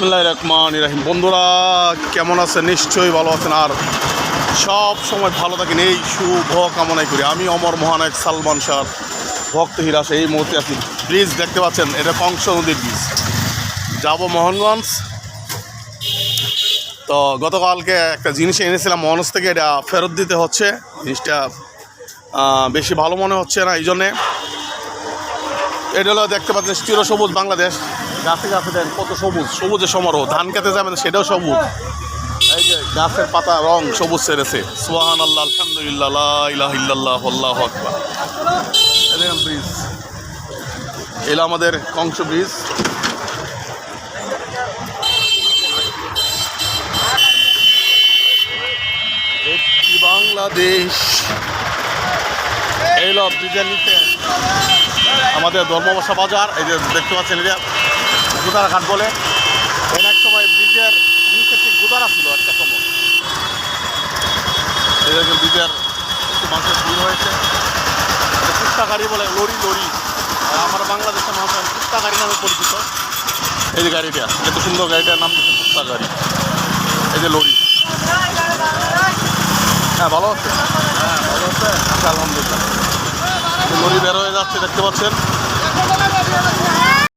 বিসমুল্লাহ রহমান রাহিম। বন্ধুরা, কেমন আছেন? নিশ্চয়ই ভালো আছেন। আর সব সময় ভালো থাকেন। এই শুভ কামনাই করি। আমি অমর মহানায়ক সালমান শাহ। ভক্ত হিরাস এই মুহূর্তে আছি ব্রিজ দেখতে পাচ্ছেন। এটা কংস নদীর ব্রিজ। যাব মোহনগঞ্জ। তো গতকালকে একটা জিনিস এনেছিলাম মহানস থেকে। এটা ফেরত দিতে হচ্ছে। জিনিসটা বেশি ভালো মনে হচ্ছে না। এই জন্যে এটা হলো দেখতে পাচ্ছেন চিরসবুজ বাংলাদেশ। গাছে গাছে দেন কত সবুজ। সবুজের সমারোহ ধান খেতে যাবেন সেটাও সবুজ। এই যে গাছের পাতা রং সবুজ ছেড়েছে। সোহান আল্লাহ আলহামদুলিল্লাহ ইলাহা ইল্লাল্লাহ আল্লাহ আকবার। ব্রিজ এলো আমাদের কংস ব্রিজ বাংলাদেশ। এই ব্রিজের নিচে। আমাদের ধর্মবসা বাজার এই যে দেখতে পাচ্ছেন এটা। গুদারা ঘাট বলে। এর এক সময় ব্রিজের নিচে ঠিক গুদারা ছিল একটা সময়। এই ব্রিজের একটু মানুষের ভিড় হয়েছে। কুত্তা গাড়ি বলে লরি আর আমার বাংলাদেশের মানুষ কুত্তা গাড়ি নামে পরিচিত। এই যে গাড়িটা এত সুন্দর গাড়িটার নাম দিচ্ছে কুত্তা গাড়ি এই যে লরি। হ্যাঁ ভালো আছে? হ্যাঁ ভালো আছে। আচ্ছা, আলহামদুলিল্লাহ। লরি বের হয়ে যাচ্ছে দেখতে পাচ্ছেন?